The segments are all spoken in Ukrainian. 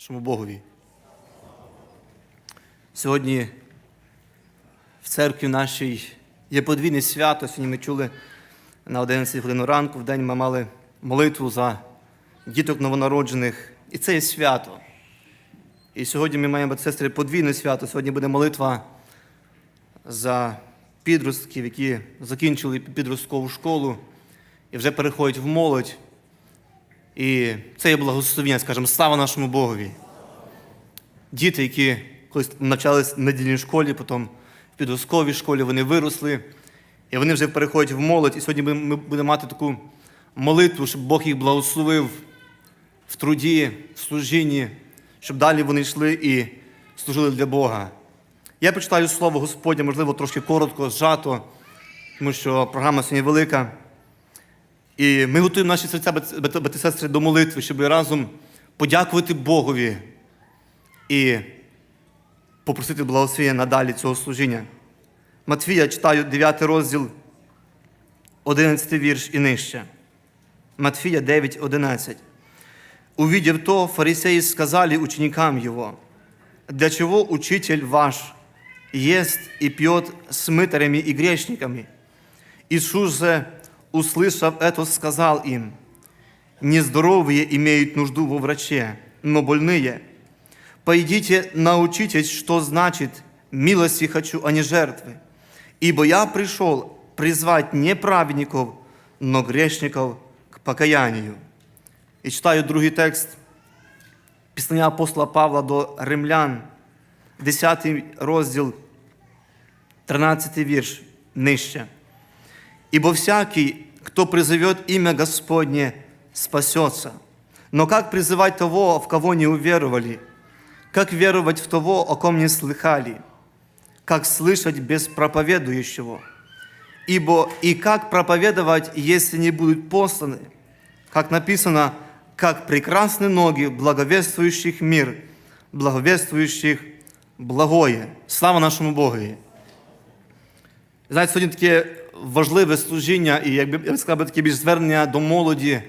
нашому Богові. Сьогодні в церкві нашій є подвійне свято. Сьогодні ми чули на 11 годину ранку, в день ми мали молитву за діток новонароджених. І це є свято. І сьогодні ми маємо, сестри, подвійне свято. Сьогодні буде молитва за підростків, які закінчили підросткову школу і вже переходять в молодь. І це є благословення, скажімо, слава нашому Богові. Діти, які колись навчалися в недільній школі, потім в підростковій школі, вони виросли, і вони вже переходять в молодь. І сьогодні ми будемо мати таку молитву, щоб Бог їх благословив в труді, в служінні, щоб далі вони йшли і служили для Бога. Я прочитаю слово Господнє, можливо, трошки коротко, зжато, тому що програма сьогодні велика. І ми готуємо наші серця, брати сестри, до молитви, щоб разом подякувати Богові і попросити благословення надалі цього служіння. Матвія читаю 9 розділ, 11 вірш і нижче. Матфія 9, 11. Увидев то, фарисеи сказали ученикам его, «Для чего учитель ваш ест и пьет с мытарями и грешниками?» Иисус же, услышав это, сказал им, «Нездоровые имеют нужду во враче, но больные. Пойдите, научитесь, что значит «милости хочу, а не жертвы». Ибо я пришел призвать не праведников, но грешников к покаянию». І читаю другий текст післання апостола Павла до римлян, 10 розділ, 13 вірш нижче. Ибо всякий, кто призовет имя Господне, спасется. Но как призывать того, в кого не уверовали? Как веровать в того, о ком не слыхали? Как слышать без проповедующего? Ибо и как проповедовать, если не будут посланы? Как написано, как прекрасны ноги благовествующих мир, благовествующих благое. Слава нашому Богові! Знаєте, сьогодні таке важливе служіння, і якби я сказав, би, таке більш звернення до молоді,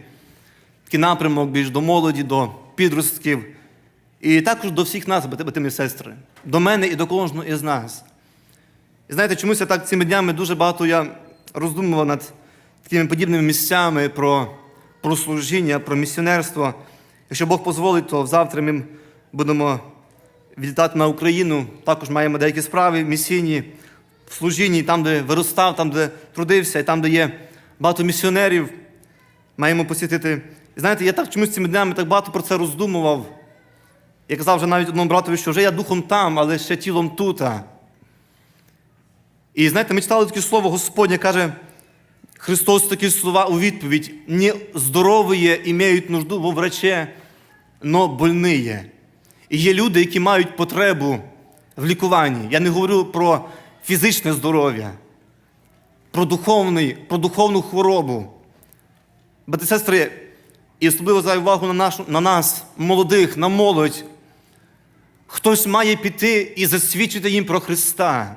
такий напрямок більш до молоді, до підростків. І також до всіх нас, брати брати і сестри, до мене і до кожного із нас. І знаєте, чомусь я так цими днями дуже багато я роздумував над такими подібними місцями про, про служіння, про місіонерство. Якщо Бог дозволить, то завтра ми будемо відлітати на Україну. Також маємо деякі справи місійні в служінні, там, де виростав, там, де трудився, і там, де є багато місіонерів, маємо посітити. І знаєте, я так чомусь цими днями так багато про це роздумував. Я казав вже навіть одному братові, що вже я духом там, але ще тілом тут. І знаєте, ми читали таке слово Господнє, каже, Христос такі слова у відповідь: не здорові імеють нужду во враче, но больные. І є люди, які мають потребу в лікуванні. Я не говорю про фізичне здоров'я, про, духовний, про духовну хворобу. Брати сестри, і особливо за увагу на, нашу, на нас, молодих, на молодь. Хтось має піти і засвідчити їм про Христа.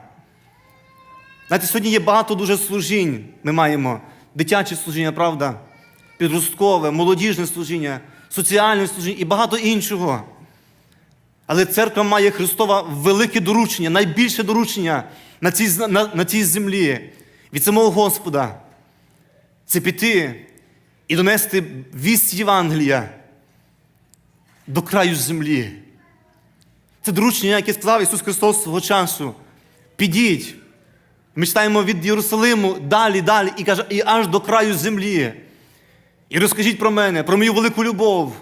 Знаєте, сьогодні є багато дуже служінь. Ми маємо дитяче служіння, правда, підросткове, молодіжне служіння, соціальне служіння і багато іншого. Але церква має Христова велике доручення, найбільше доручення на цій, на, на цій землі від самого Господа. Це піти і донести вість Євангелія до краю землі. Це доручення, яке сказав Ісус Христос свого часу. Підіть. Ми читаємо від Єрусалиму далі, далі, і каже, і аж до краю землі. І розкажіть про мене, про мою велику любов,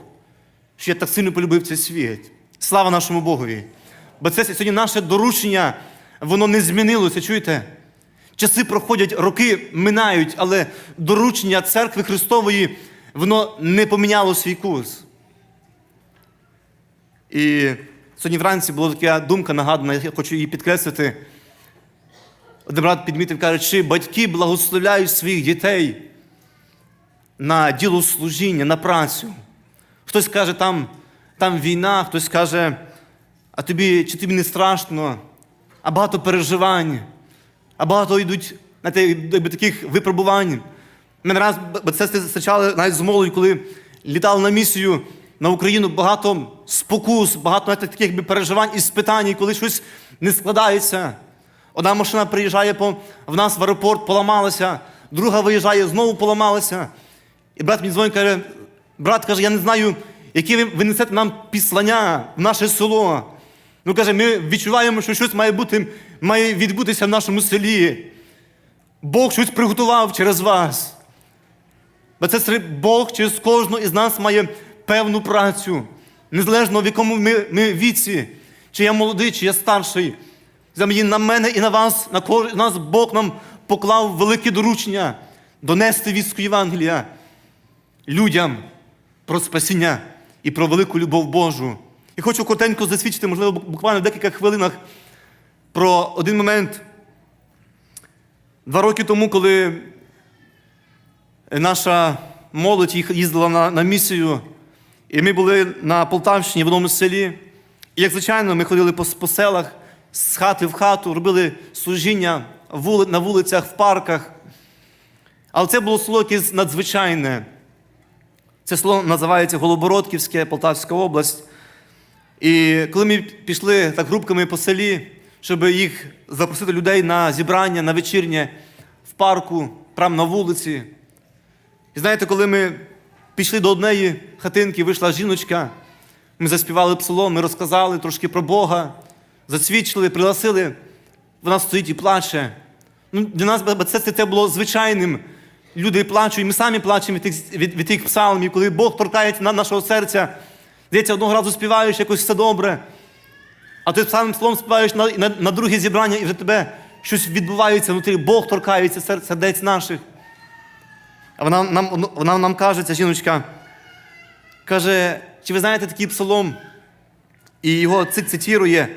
що я так сильно полюбив цей світ. Слава нашому Богові. Бо це сьогодні наше доручення, воно не змінилося, чуєте? Часи проходять, роки минають, але доручення церкви Христової, воно не поміняло свій курс. І сьогодні вранці була така думка нагадана, я хочу її підкреслити. Один брат підмітив, каже, чи батьки благословляють своїх дітей на діло служіння, на працю. Хтось каже, там, там війна, хтось каже, а тобі, чи тобі не страшно, а багато переживань, а багато йдуть знаєте, якби таких випробувань. Мене раз це зустрічали навіть з молодь, коли літали на місію на Україну, багато спокус, багато знаєте, таких якби, переживань і спитань, коли щось не складається. Одна машина приїжджає по, в нас в аеропорт, поламалася, друга виїжджає, знову поламалася. І брат мені дзвонить, каже, брат каже, я не знаю, які ви, ви несете нам післання в наше село. Ну каже, ми відчуваємо, що щось має бути, має відбутися в нашому селі. Бог щось приготував через вас. Бо це Бог через кожного із нас має певну працю, незалежно в якому ми, ми віці, чи я молодий, чи я старший. Замені на мене і на вас, на кожен нас Бог нам поклав велике доручення донести вістку Євангелія людям про спасіння і про велику любов Божу. І хочу коротенько засвідчити, можливо, буквально в декілька хвилинах про один момент. Два роки тому, коли наша молодь їздила на, на місію, і ми були на Полтавщині в одному селі. І, як звичайно, ми ходили по, по селах з хати в хату, робили служіння вули- на вулицях, в парках. Але це було село якесь надзвичайне. Це село називається Голобородківське, Полтавська область. І коли ми пішли так групками по селі, щоб їх запросити людей на зібрання, на вечірнє в парку, прямо на вулиці. І знаєте, коли ми пішли до однієї хатинки, вийшла жіночка, ми заспівали псалом, ми розказали трошки про Бога, засвідчили, пригласили, вона стоїть і плаче. Ну, для нас це, це, це було звичайним. Люди плачуть, і ми самі плачемо від тих, від, від тих псалмів, коли Бог торкається на нашого серця. Здається, одного разу співаєш, якось все добре. А ти самим словом співаєш на, на, на друге зібрання, і вже тебе щось відбувається внутрі, Бог торкається сер- сердець наших. А вона нам, вона нам каже, ця жіночка, каже, чи ви знаєте такий псалом? І його цитірує,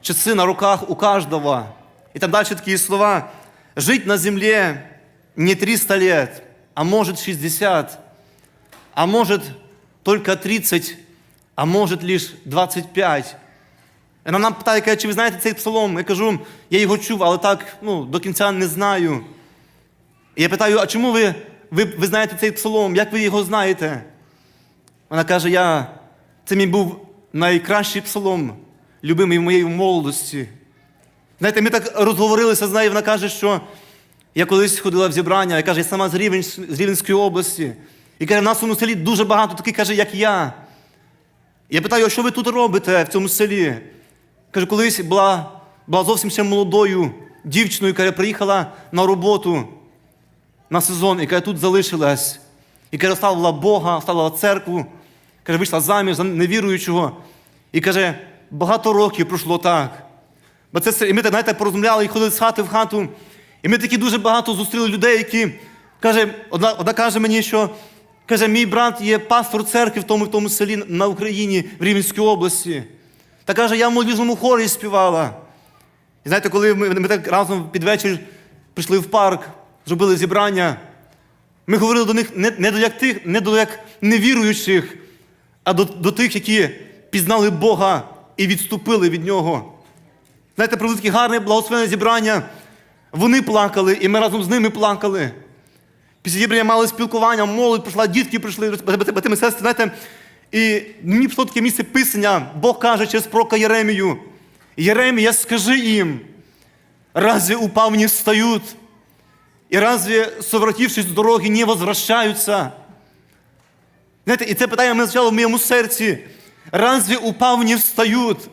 часи на руках у кожного. І там далі такі слова. Жить на земле не 300 лет, а может 60, а может только 30, а может лишь 25. І вона питає, каже, чи ви знаєте цей псалом? Я кажу, я його чув, але так ну, до кінця не знаю. І я питаю, а чому ви, ви, ви знаєте цей псалом? Як ви його знаєте? Вона каже, я, це мій був найкращий псалом, любимий в моєї молодості. Знаєте, ми так розговорилися з нею, вона каже, що я колись ходила в зібрання, я каже, я сама з, Рівень, з Рівненської області. І каже, в нас у селі дуже багато таких, каже, як я. Я питаю, а що ви тут робите в цьому селі? Каже, колись була, була зовсім ще молодою дівчиною, яка приїхала на роботу на сезон, каже, тут залишилась. І каже, ставила Бога, ставила церкву, каже, вийшла заміж за невіруючого. І каже, багато років пройшло так. Бо це, і ми так, знаєте, порозмовляли і ходили з хати в хату. І ми такі дуже багато зустріли людей, які каже, одна, одна каже мені, що каже, мій брат є пастор церкви в тому, в тому селі на Україні, в Рівненській області. Та каже, я в молодіжному хорі співала. І знаєте, коли ми, ми так разом під вечір прийшли в парк, зробили зібрання, ми говорили до них не, не, до, як тих, не до як невіруючих, а до, до тих, які пізнали Бога і відступили від Нього. Знаєте, провели таке гарне благословенне зібрання. Вони плакали, і ми разом з ними плакали. Після зібрання мали спілкування, молодь прийшла, дітки прийшли, брати сестри, знаєте. І мені прийшло таке місце писання, Бог каже через пророка Єремію. Єремія, скажи їм, разве упав не встають? І разве, совратившись з дороги, не возвращаються? Знаєте, і це питання мене звучало в моєму серці. Разве упав не встають?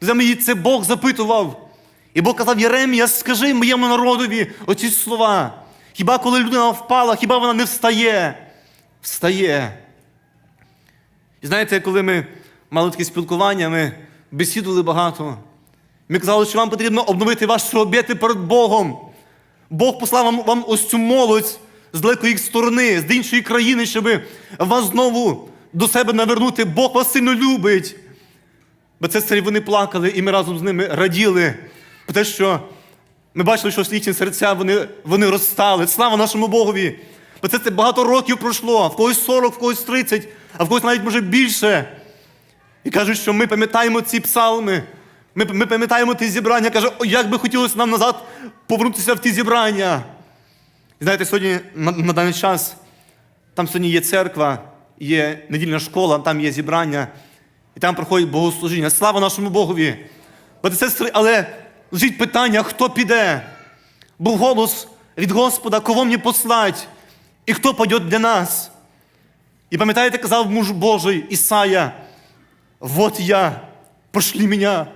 Мені це Бог запитував. І Бог казав, Єремія, скажи моєму народові оці слова. Хіба коли людина впала, хіба вона не встає? Встає. І знаєте, коли ми мали таке спілкування, ми бесідували багато. Ми казали, що вам потрібно обновити ваші обіти перед Богом. Бог послав вам, вам ось цю молодь з далекої сторони, з іншої країни, щоб вас знову до себе навернути. Бог вас сильно любить. Бо це царі вони плакали, і ми разом з ними раділи. Про те, що ми бачили, що їхні серця вони, вони розстали. Слава нашому Богові! Бо це, це багато років пройшло, в когось 40, в когось 30, а в когось навіть може більше. І кажуть, що ми пам'ятаємо ці псалми. Ми, ми пам'ятаємо ті зібрання. Каже, о, як би хотілося нам назад повернутися в ті зібрання. І знаєте, сьогодні на, на даний час там сьогодні є церква, є недільна школа, там є зібрання. і там проходить богослужіння. Слава нашому Богові! І сестри, але лежить питання, хто піде? Був голос від Господа, кого мені послать, і хто пойде для нас. І пам'ятаєте, казав муж Божий Ісая, вот я, пошлі мене.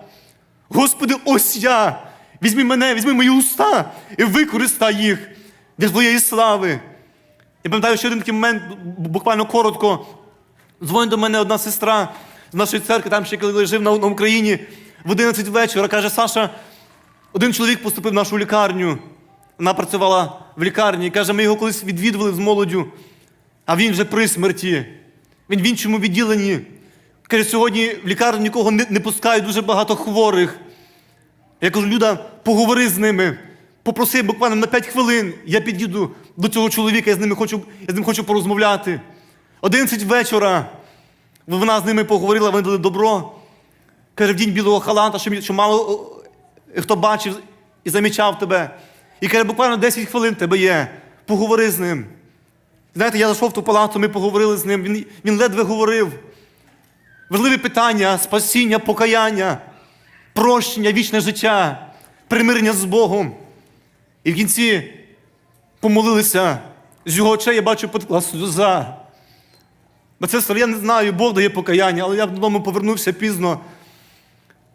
Господи, ось я. Візьми мене, візьми мої уста і використай їх для твоєї слави. Я пам'ятаю, ще один такий момент, буквально коротко. Дзвонить до мене одна сестра з нашої церкви, там ще коли жив на Україні, в 11 вечора. Каже, Саша, один чоловік поступив в нашу лікарню. Вона працювала в лікарні. І каже, ми його колись відвідували з молоддю, а він вже при смерті. Він в іншому відділенні. Каже, сьогодні в лікарню нікого не, не пускають дуже багато хворих. Я кажу, Люда, поговори з ними. Попроси буквально на 5 хвилин. Я під'їду до цього чоловіка, я з ними хочу, я з ним хочу порозмовляти. 11 вечора. Вона з ними поговорила, вони дали добро. Каже, вдінь білого халата, що, мало хто бачив і замічав тебе. І каже, буквально 10 хвилин тебе є. Поговори з ним. Знаєте, я зайшов в ту палату, ми поговорили з ним. Він, він ледве говорив. Важливі питання, спасіння, покаяння, прощення, вічне життя, примирення з Богом. І в кінці помолилися. З його очей я бачу потекла сльоза. Бо це я не знаю, Бог дає покаяння, але я додому повернувся пізно.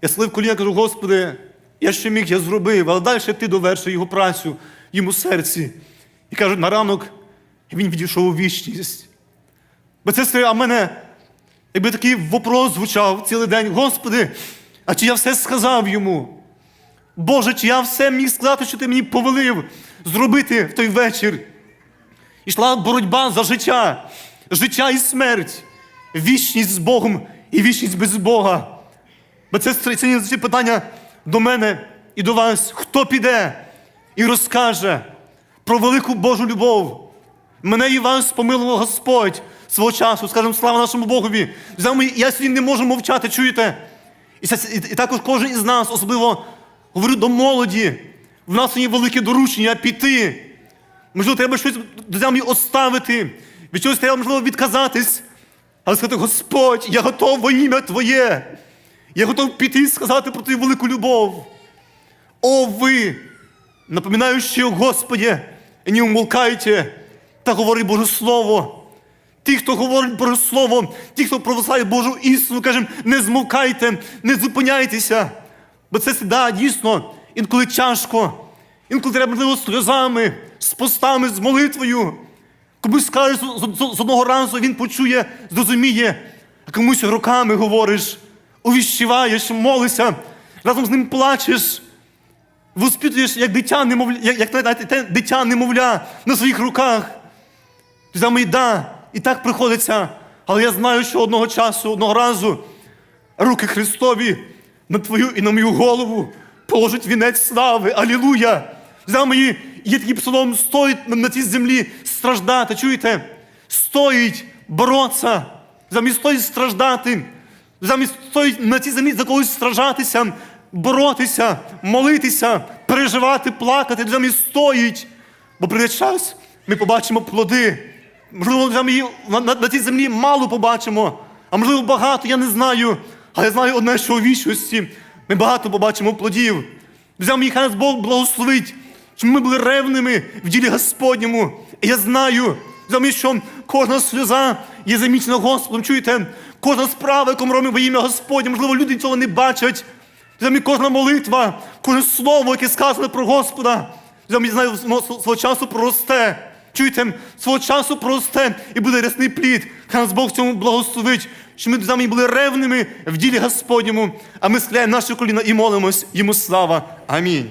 Я слив коліна, кажу, Господи, я що міг, я зробив, але далі ти доверши його працю, йому серці. І кажуть, на ранок він відійшов у вічність. Бо це а мене, якби такий вопрос звучав цілий день, Господи, а чи я все сказав йому? Боже, чи я все міг сказати, що ти мені повелив зробити в той вечір? Ішла боротьба за життя, життя і смерть, вічність з Богом і вічність без Бога. Бо це це ці питання до мене і до вас. Хто піде і розкаже про велику Божу любов? Мене і вас помилував Господь свого часу, скажемо, слава нашому Богові. Я сьогодні не можу мовчати, чуєте? І, також кожен із нас, особливо говорю до молоді, в нас є велике доручення піти. Можливо, треба щось друзям оставити, від чогось треба, можливо, відказатись. Але сказати, Господь, я готов во ім'я Твоє. Я готов піти і сказати про Твою велику любов. О, ви, напоминаючи о Господі, не умолкайте та говори Боже Слово. Ті, хто говорить Боже Слово, ті, хто провисає Божу істину, кажемо, не змовкайте, не зупиняйтеся. Бо це да, дійсно інколи тяжко, інколи треба можливо сльозами, з постами, з молитвою. Комусь скажеш з одного разу, він почує, зрозуміє, а комусь роками говориш, увіщиваєш, молишся, разом з ним плачеш, воспитуєш, як дитя немовля, як, як знаєте, те дитя немовля на своїх руках. Ти за да, і так приходиться. Але я знаю, що одного часу, одного разу руки Христові на твою і на мою голову положить вінець слави. Алілуя! За мої є такий псалом, стоїть на, цій землі страждати. Чуєте? Стоїть боротися, замість стоїть страждати, замість стоїть на цій землі за когось страждатися, боротися, молитися, переживати, плакати, замість стоїть. Бо прийде час, ми побачимо плоди. Можливо, на, на, на цій землі мало побачимо, а можливо багато, я не знаю. Але я знаю одне, що у вічності ми багато побачимо плодів. Взяв мій хай нас Бог благословить, щоб ми були ревними в ділі Господньому. І я знаю, мій, що кожна сльоза є замічена Господом. Чуєте, кожна справа, яку ми робимо во ім'я Господнє, можливо, люди цього не бачать. Взяв кожна молитва, кожне слово, яке сказане про Господа. Я знаю, свого часу проросте. Чуєте, свого часу проросте і буде рясний плід. Хай нас Бог цьому благословить, що ми з були ревними в ділі Господньому, а ми схиляємо наші коліна і молимось йому слава. Амінь.